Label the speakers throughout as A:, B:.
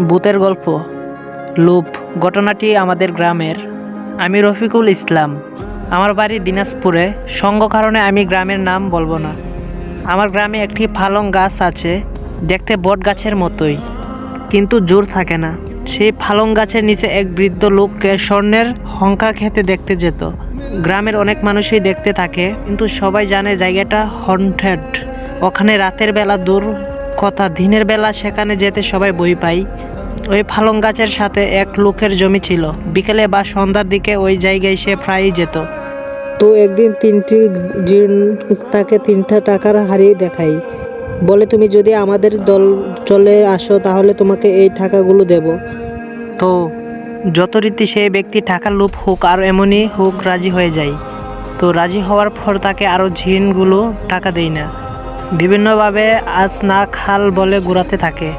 A: ভূতের গল্প লুপ ঘটনাটি আমাদের গ্রামের। আমি রফিকুল ইসলাম। আমার বাড়ি দিনাজপুরে। সঙ্গ কারণে আমি গ্রামের নাম বলব না। আমার গ্রামে একটি ফালং গাছ আছে, দেখতে বট গাছের মতোই। কিন্তু জোর থাকে না। সেই ফালং গাছের নিচে এক বৃদ্ধ লোককে স্বর্ণের হংকা খেতে দেখতে যেত। গ্রামের অনেক মানুষই দেখতে থাকে, কিন্তু সবাই জানে জায়গাটা হন্টেড ওখানে রাতের বেলা দূর কথা দিনের বেলা সেখানে যেতে সবাই বই পায়। ওই ফালং গাছের সাথে এক লোকের জমি ছিল। বিকেলে বা সন্ধ্যার দিকে ওই জায়গায় সে প্রায়ই যেত।
B: তো একদিন তিনটি জিন তাকে তিনটা টাকার হারিয়ে দেখাই। বলে তুমি যদি আমাদের দল চলে আসো তাহলে তোমাকে এই টাকাগুলো দেব।
A: তো যত রীতি সেই ব্যক্তি টাকার লোভ হোক আর এমনই হোক রাজি হয়ে যায়। তো রাজি হওয়ার পর তাকে আরও ঝিনগুলো টাকা দেয় না। বিভিন্নভাবে আজ না খাল বলে ঘুরাতে থাকে।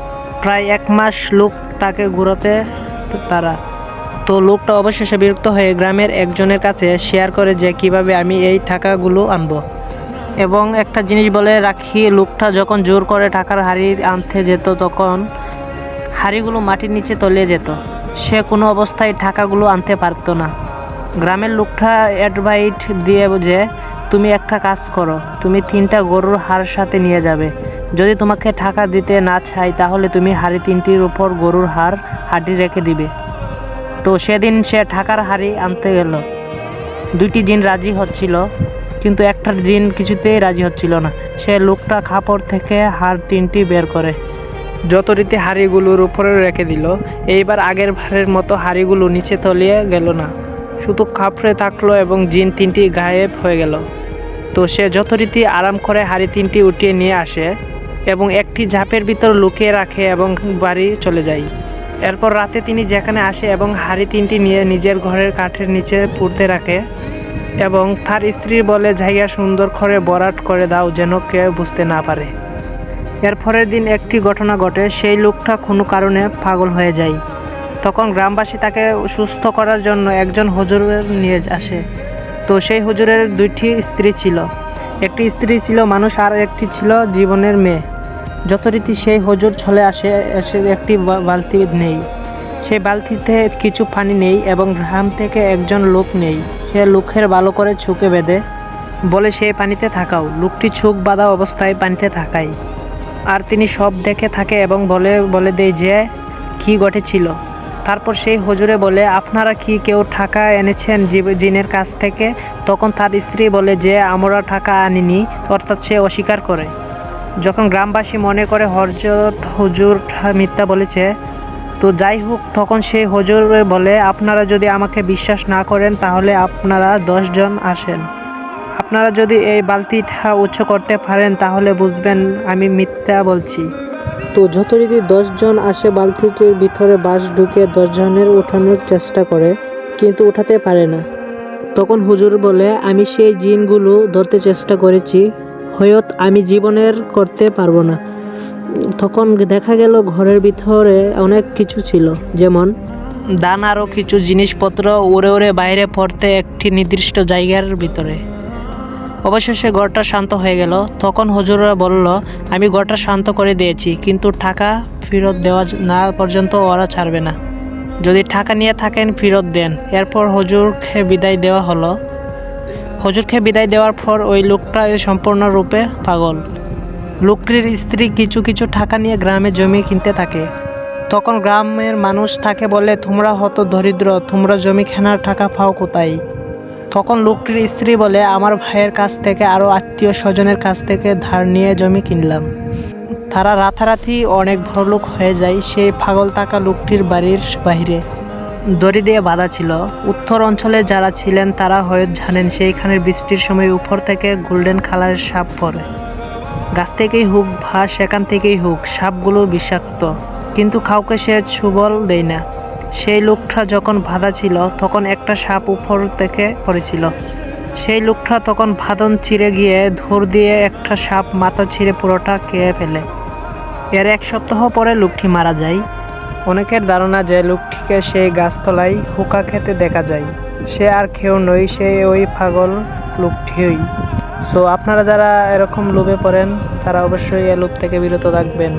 A: প্রায় এক মাস লোক তাকে ঘুরাতে তারা। তো লোকটা অবশেষে বিরক্ত হয়ে গ্রামের একজনের কাছে শেয়ার করে যে কীভাবে আমি এই টাকাগুলো আনব। এবং একটা জিনিস বলে রাখি, লোকটা যখন জোর করে টাকার হাড়ি আনতে যেত তখন হাড়িগুলো মাটির নিচে তলিয়ে যেত। সে কোনো অবস্থায় টাকাগুলো আনতে পারতো না। গ্রামের লোকটা অ্যাডভাইট দিয়ে যে তুমি একটা কাজ করো, তুমি তিনটা গরুর হাড় সাথে নিয়ে যাবে। যদি তোমাকে টাকা দিতে না চাই, তাহলে তুমি হাড়ি তিনটির উপর গরুর হাড় হাড্ডি রেখে দিবে। তো সেদিন সে টাকার হাড়ি আনতে গেল। দুইটি জিন রাজি হচ্ছিল, কিন্তু একটার জিন কিছুতেই রাজি হচ্ছিল না। সে লোকটা খাপড় থেকে হাড় তিনটি বের করে। যত রীতি হাড়িগুলোর উপরে রেখে দিল, এইবার আগের ভারের মতো হাড়িগুলো নিচে তলিয়ে গেল না। শুধু খাপড়ে থাকল এবং জিন তিনটি গায়েব হয়ে গেল। তো সে যথারীতি আরাম করে হাড়ি তিনটি উঠিয়ে নিয়ে আসে এবং একটি ঝাপের ভিতর লুকিয়ে রাখে এবং বাড়ি চলে যায়। এরপর রাতে তিনি যেখানে আসে এবং হাড়ি তিনটি নিয়ে নিজের ঘরের কাঠের নিচে পুড়তে রাখে এবং তার স্ত্রী বলে, জায়গা সুন্দর করে বরাট করে দাও যেন কেউ বুঝতে না পারে। এর পরের দিন একটি ঘটনা ঘটে। সেই লোকটা কোনো কারণে পাগল হয়ে যায়। তখন গ্রামবাসী তাকে সুস্থ করার জন্য একজন হুজুরের নিয়ে আসে। তো সেই হুজুরের দুইটি স্ত্রী ছিল। একটি স্ত্রী ছিল মানুষ আর একটি ছিল জীবনের মেয়ে। যথারীতি সেই হুজুর চলে আসে, এসে একটি বালতি নেই। সেই বালতিতে কিছু পানি নেই এবং গ্রাম থেকে একজন লোক নেই। সে লোকের ভালো করে ছুকে বেঁধে বলে সেই পানিতে থাকাও। লোকটি ছুক বাঁধা অবস্থায় পানিতে থাকায়। আর তিনি সব দেখে থাকে এবং বলে বলে দেয় যে, কি ঘটেছিল? তারপর সেই হজুরে বলে, আপনারা কি কেউ টাকা এনেছেন জিনের কাছ থেকে? তখন তার স্ত্রী বলে, যে আমরা টাকা আনিনি, অর্থাৎ সে অস্বীকার করে। যখন গ্রামবাসী মনে করে হরজত হুজুর মিথ্যা বলেছে। তো যাই হোক, তখন সেই হুজুর বলে, আপনারা যদি আমাকে বিশ্বাস না করেন, তাহলে আপনারা দশজন আসেন। আপনারা যদি এই বালতিটা উচ্চ করতে পারেন, তাহলে বুঝবেন আমি মিথ্যা বলছি।
B: তো যথারীতি দশজন আসে বালতিটির ভিতরে বাঁশ ঢুকে দশজনের উঠানোর চেষ্টা করে, কিন্তু উঠাতে পারে না। তখন হুজুর বলে, আমি সেই জিনগুলো ধরতে চেষ্টা করেছি, হয়ত আমি জীবনের করতে পারব না। তখন দেখা গেল ঘরের ভিতরে অনেক কিছু ছিল, যেমন
A: দান আরও কিছু জিনিসপত্র উড়ে উড়ে বাইরে পড়তে একটি নির্দিষ্ট জায়গার ভিতরে। অবশেষে ঘরটা শান্ত হয়ে গেল। তখন হুজুররা বলল, আমি ঘরটা শান্ত করে দিয়েছি, কিন্তু টাকা ফেরত দেওয়া না পর্যন্ত ওরা ছাড়বে না। যদি টাকা নিয়ে থাকেন, ফেরত দেন। এরপর হুজুরকে বিদায় দেওয়া হলো। হুজুরকে বিদায় দেওয়ার পর ওই লোকটা সম্পূর্ণরূপে পাগল। লোকটির স্ত্রী কিছু কিছু টাকা নিয়ে গ্রামে জমি কিনতে থাকে। তখন গ্রামের মানুষ তাকে বলে, তোমরা হত দরিদ্র, তোমরা জমি কেনার টাকা পাও কোথায়? তখন লোকটির স্ত্রী বলে, আমার ভাইয়ের কাছ থেকে আরও আত্মীয় স্বজনের কাছ থেকে ধার নিয়ে জমি কিনলাম। তারা রাতারাতি অনেক বড়লোক হয়ে যায় সেই পাগল থাকা লোকটির বাড়ির বাইরে দড়ি দিয়ে বাঁধা ছিল। উত্তর অঞ্চলে যারা ছিলেন তারা হয়তো জানেন সেইখানের বৃষ্টির সময় উপর থেকে গোল্ডেন কালারের সাপ পড়ে। গাছ থেকেই হোক বা সেখান থেকেই হোক, সাপগুলো বিষাক্ত। কিন্তু কাউকে সে সুবল দেয় না। সেই লোকটা যখন বাঁধা ছিল, তখন একটা সাপ উপর থেকে পড়েছিল। সেই লোকটা তখন ভাদন ছিঁড়ে গিয়ে ধর দিয়ে একটা সাপ মাথা ছিঁড়ে পুরোটা খেয়ে ফেলে। এর এক সপ্তাহ পরে লোকটি মারা যায়। অনেকের ধারণা যে লোকটিকে সেই গাছতলায় হুকা খেতে দেখা যায়। সে আর কেউ নই সে ওই পাগল লোকটিই। সো আপনারা যারা এরকম লোভে পড়েন, তারা অবশ্যই এ লোভ থেকে বিরত থাকবেন।